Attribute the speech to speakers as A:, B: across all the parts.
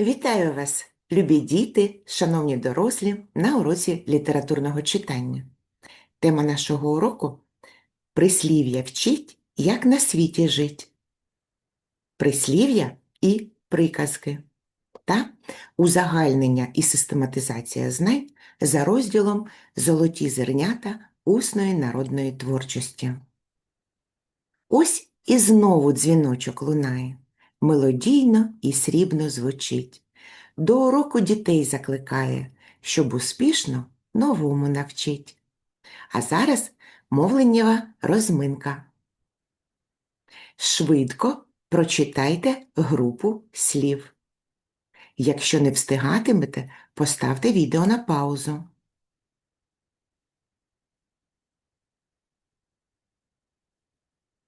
A: Вітаю вас, любі діти, шановні дорослі, на уроці літературного читання. Тема нашого уроку Прислів'я вчить, як на світі жить. Прислів'я і приказки та узагальнення і систематизація знань за розділом Золоті зернята усної народної творчості. Ось і знову дзвіночок лунає, мелодійно і срібно звучить. До уроку дітей закликає, щоб успішно новому навчить. А зараз мовленнєва розминка. Швидко прочитайте групу слів. Якщо не встигатимете, поставте відео на паузу.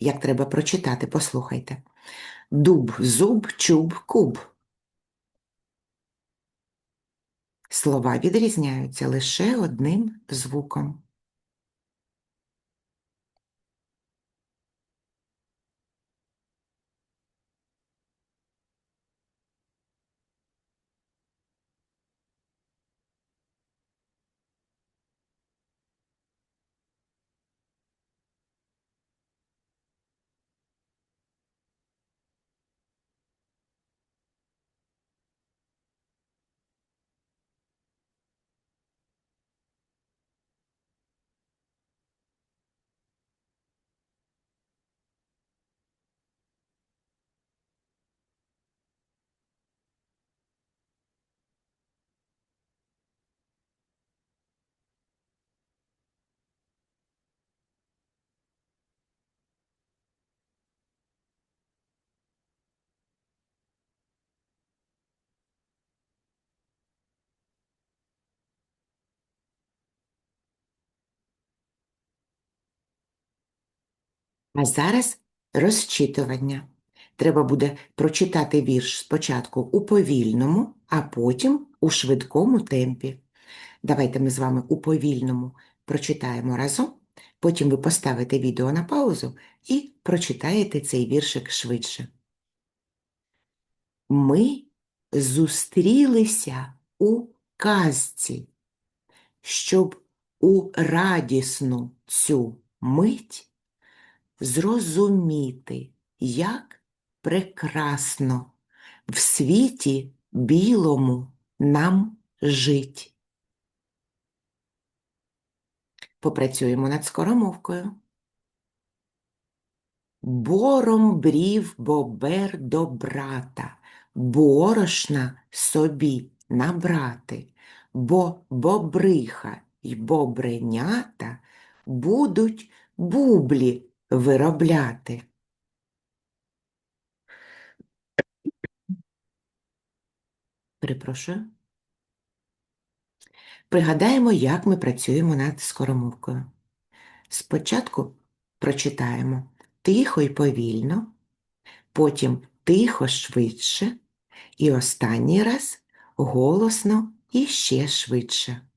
A: Як треба прочитати, послухайте. Дуб, зуб, чуб, куб. Слова відрізняються лише одним звуком. А зараз розчитування. Треба буде прочитати вірш спочатку у повільному, а потім у швидкому темпі. Давайте ми з вами у повільному прочитаємо разом, потім ви поставите відео на паузу і прочитаєте цей віршик швидше. Ми зустрілися у казці, щоб у радісну цю мить зрозуміти, як прекрасно в світі білому нам жить. Попрацюємо над скоромовкою. Бором брів бобер до брата, борошна собі набрати, бо бобриха й бобренята будуть бублі виробляти. Перепрошую. Пригадаємо, як ми працюємо над скоромовкою. Спочатку прочитаємо тихо і повільно, потім тихо швидше, і останній раз голосно і ще швидше.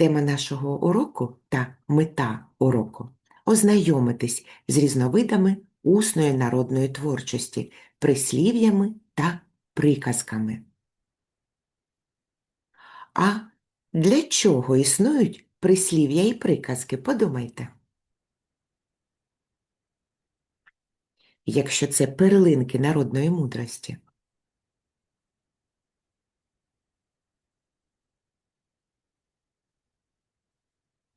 A: Тема нашого уроку та мета уроку ознайомитись з різновидами усної народної творчості, прислів'ями та приказками. А для чого існують прислів'я і приказки? Подумайте. Якщо це перлинки народної мудрості.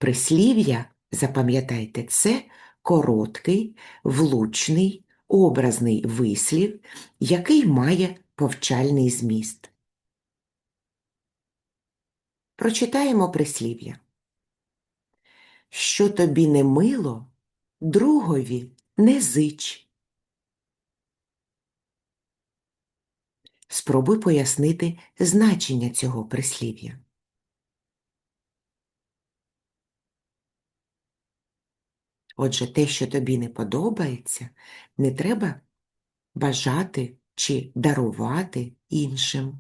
A: Прислів'я, запам'ятайте, це короткий, влучний, образний вислів, який має повчальний зміст. Прочитаємо прислів'я. Що тобі не мило, другові не зич. Спробуй пояснити значення цього прислів'я. Отже, те, що тобі не подобається, не треба бажати чи дарувати іншим.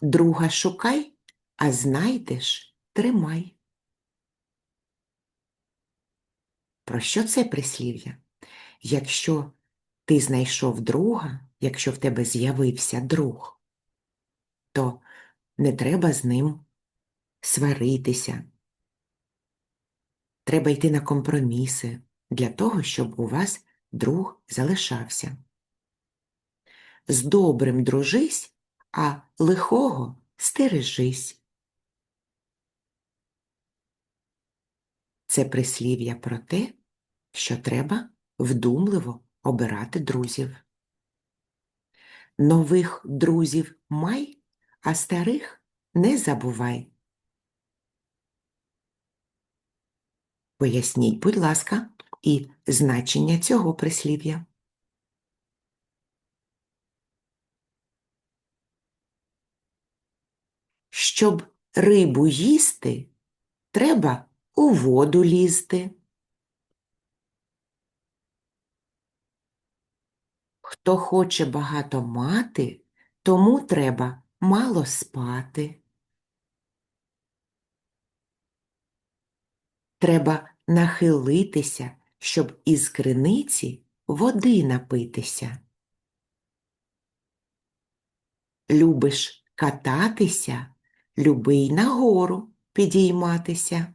A: Друга шукай, а знайдеш тримай. Про що це прислів'я? Якщо ти знайшов друга, якщо в тебе з'явився друг, то не треба з ним сваритися. Треба йти на компроміси для того, щоб у вас друг залишався. З добрим дружись, а лихого стережись. Це прислів'я про те, що треба вдумливо обирати друзів. Нових друзів май, а старих не забувай. Поясніть, будь ласка, і значення цього прислів'я. Щоб рибу їсти, треба у воду лізти. Хто хоче багато мати, тому треба мало спати. Треба нахилитися, щоб із криниці води напитися. Любиш кататися, люби й нагору підійматися.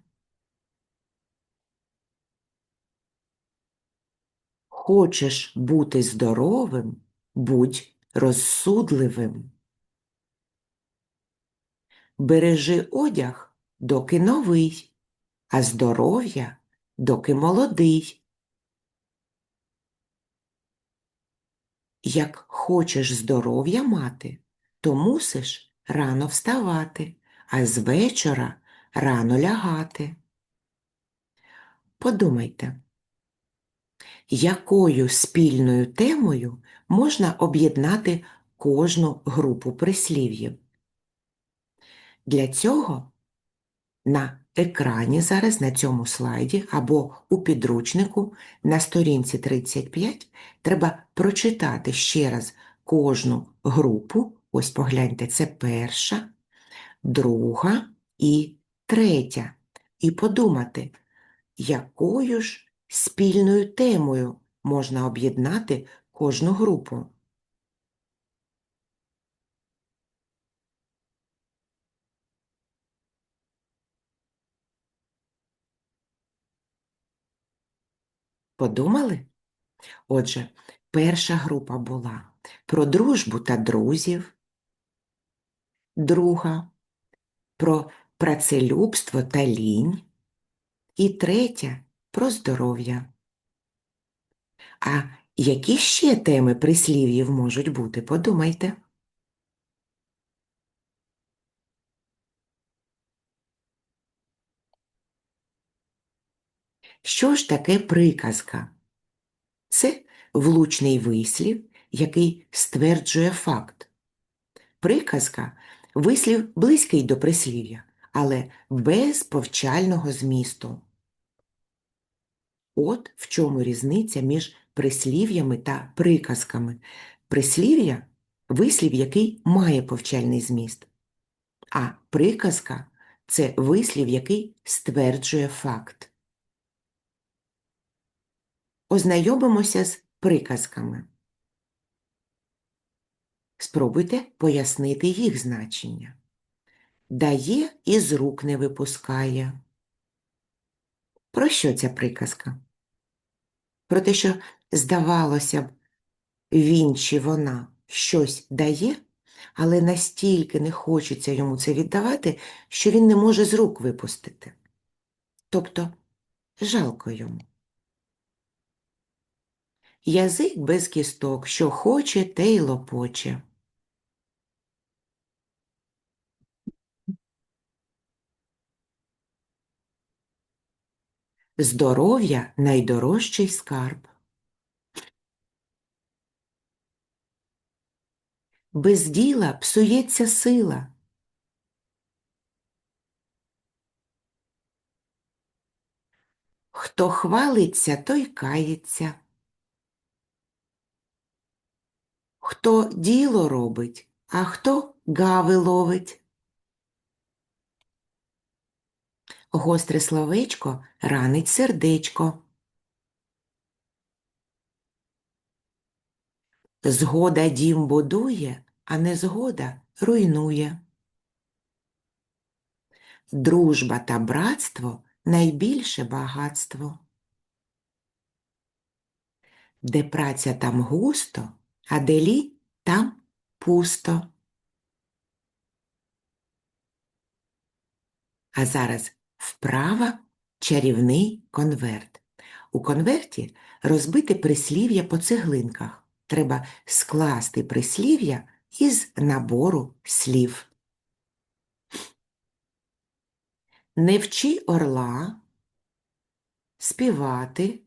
A: Хочеш бути здоровим, будь розсудливим. Бережи одяг, доки новий, а здоров'я, доки молодий. Як хочеш здоров'я мати, то мусиш рано вставати, а з вечора рано лягати. Подумайте, якою спільною темою можна об'єднати кожну групу прислів'їв? Для цього на екрані зараз на цьому слайді або у підручнику на сторінці 35 треба прочитати ще раз кожну групу. Ось погляньте, це перша, друга і третя. І подумати, якою ж спільною темою можна об'єднати кожну групу. Подумали? Отже, перша група була про дружбу та друзів, друга про працелюбство та лінь, і третя про здоров'я. А які ще теми прислів'їв можуть бути? Подумайте. Що ж таке приказка? Це влучний вислів, який стверджує факт. Приказка вислів близький до прислів'я, але без повчального змісту. От в чому різниця між прислів'ями та приказками. Прислів'я вислів, який має повчальний зміст, а приказка це вислів, який стверджує факт. Ознайомимося з приказками. Спробуйте пояснити їх значення. Дає і з рук не випускає. Про що ця приказка? Про те, що, здавалося б, він чи вона щось дає, але настільки не хочеться йому це віддавати, що він не може з рук випустити. Тобто жалко йому. Язик без кісток, що хоче, те й лопоче. Здоров'я найдорожчий скарб. Без діла псується сила. Хто хвалиться, той кається. Хто діло робить, а хто гави ловить. Гостре словечко ранить сердечко. Згода дім будує, а незгода руйнує. Дружба та братство найбільше багатство. Де праця там густо, а де лі там пусто. А зараз вправа чарівний конверт. У конверті розбити прислів'я по цеглинках. Треба скласти прислів'я із набору слів. Не вчи орла співати,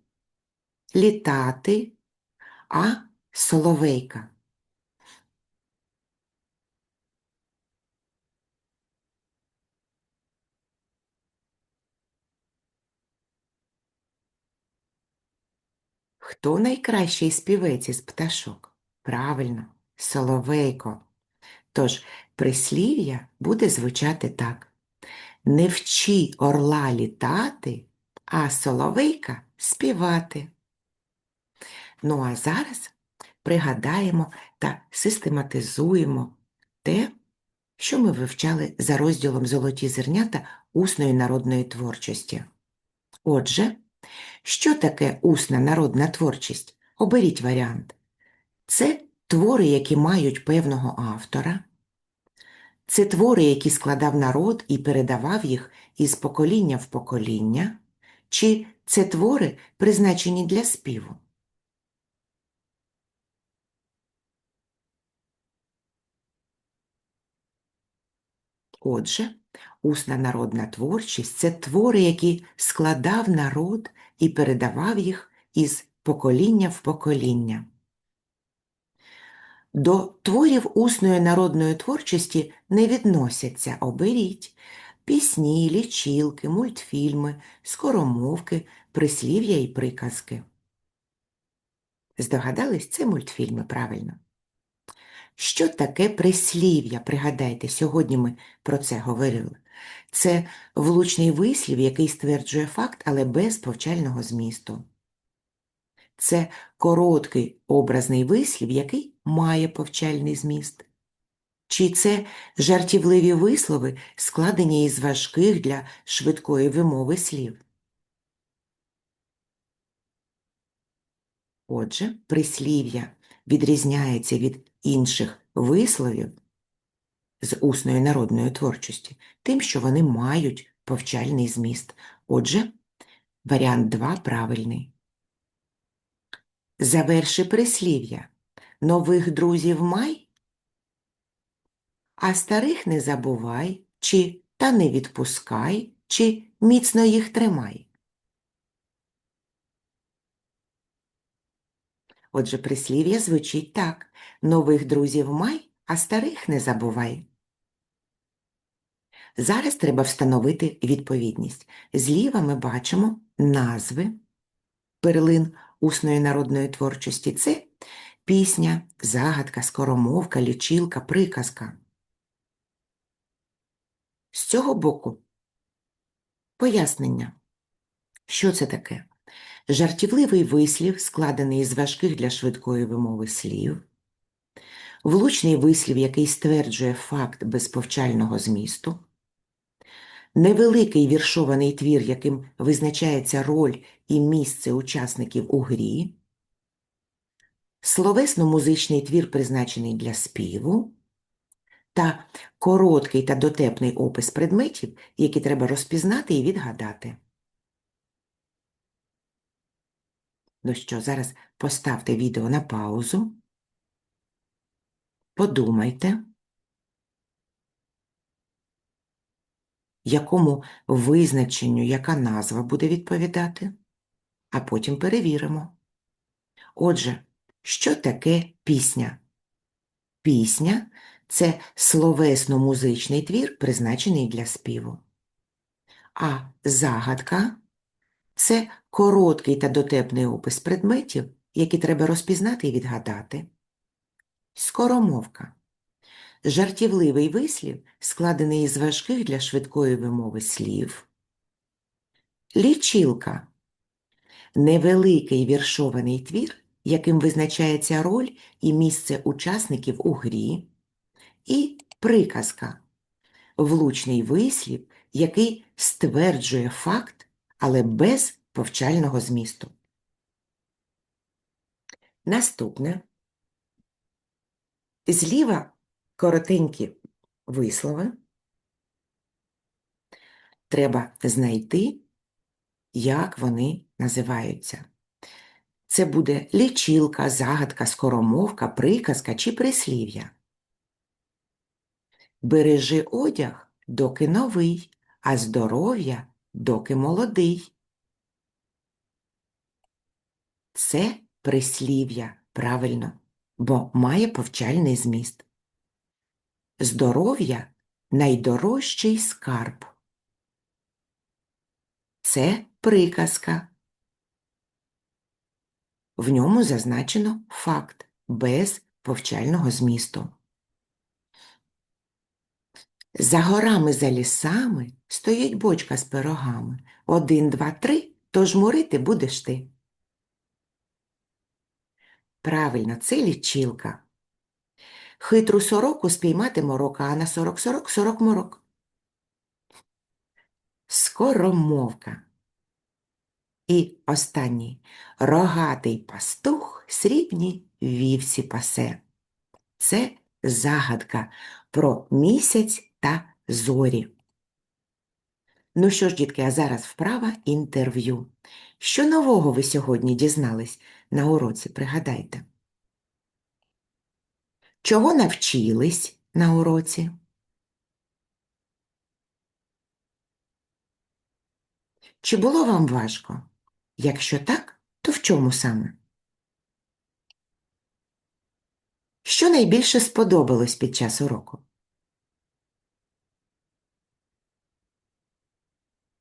A: літати, а соловейка. Хто найкращий співець із пташок? Правильно, соловейко. Тож прислів'я буде звучати так. Не вчи орла літати, а соловейка співати. Ну а зараз пригадаємо та систематизуємо те, що ми вивчали за розділом Золоті зернята усної народної творчості. Отже, що таке усна народна творчість? Оберіть варіант. Це твори, які мають певного автора. Це твори, які складав народ і передавав їх із покоління в покоління, чи це твори, призначені для співу. Отже, усна народна творчість це твори, які складав народ і передавав їх із покоління в покоління. До творів усної народної творчості не відносяться оберіть пісні, лічілки, мультфільми, скоромовки, прислів'я і приказки. Здогадались, це мультфільми правильно. Що таке прислів'я? Пригадайте, сьогодні ми про це говорили. Це влучний вислів, який стверджує факт, але без повчального змісту. Це короткий образний вислів, який має повчальний зміст. Чи це жартівливі вислови, складені із важких для швидкої вимови слів? Отже, прислів'я відрізняється від інших висловів з усної народної творчості, тим, що вони мають повчальний зміст. Отже, варіант 2 правильний. Заверши прислів'я. Нових друзів май, а старих не забувай, чи та не відпускай, чи міцно їх тримай. Отже, прислів'я звучить так нових друзів май, а старих не забувай. Зараз треба встановити відповідність. Зліва ми бачимо назви перлин усної народної творчості. Це пісня, загадка, скоромовка, лічилка, приказка. З цього боку пояснення. Що це таке? Жартівливий вислів, складений із важких для швидкої вимови слів, влучний вислів, який стверджує факт безповчального змісту, невеликий віршований твір, яким визначається роль і місце учасників у грі, словесно-музичний твір, призначений для співу, та короткий та дотепний опис предметів, які треба розпізнати і відгадати. Ну що, зараз поставте відео на паузу, подумайте, якому визначенню яка назва буде відповідати, а потім перевіримо. Отже, що таке пісня? Пісня це словесно-музичний твір, призначений для співу. А загадка це короткий та дотепний опис предметів, які треба розпізнати і відгадати. Скоромовка. Жартівливий вислів, складений із важких для швидкої вимови слів. Лічилка. Невеликий віршований твір, яким визначається роль і місце учасників у грі, і приказка влучний вислів, який стверджує факт, але без повчального змісту. Наступне. Зліва коротенькі вислови. Треба знайти, як вони називаються. Це буде лічилка, загадка, скоромовка, приказка чи прислів'я. Бережи одяг, доки новий, а здоров'я, доки молодий. Це прислів'я, правильно, бо має повчальний зміст. Здоров'я найдорожчий скарб. Це приказка. В ньому зазначено факт без повчального змісту. За горами, за лісами стоїть бочка з пирогами. Один, два, три, то жмурити будеш ти. Правильно, це лічилка. Хитру сороку спіймати морока, а на сорок сорок сорок морок. Скоромовка. І останній рогатий пастух срібні вівсі пасе. Це загадка про місяць та зорі. Ну що ж, дітки, а зараз вправа інтерв'ю. Що нового ви сьогодні дізнались на уроці, пригадайте? Чого навчились на уроці? Чи було вам важко? Якщо так, то в чому саме? Що найбільше сподобалось під час уроку?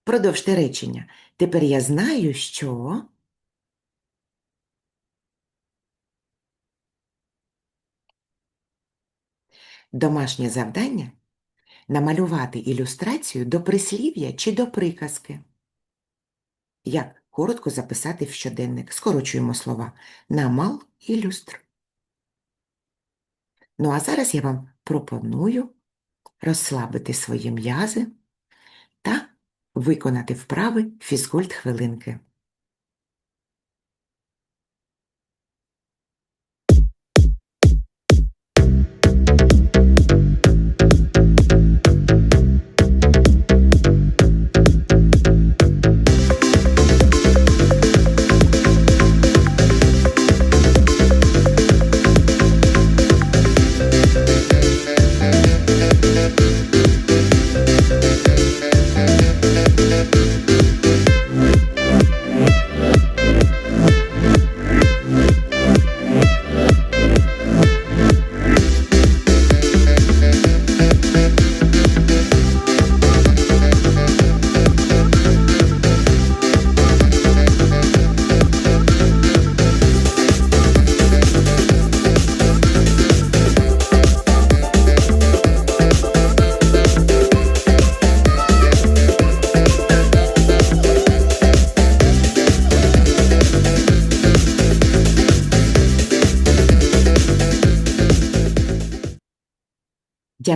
A: Продовжте речення. Тепер я знаю, що. Домашнє завдання намалювати ілюстрацію до прислів'я чи до приказки. Як коротко записати в щоденник. Скорочуємо слова. Намал ілюстр. Ну а зараз я вам пропоную розслабити свої м'язи та виконати вправи фізкульт хвилинки.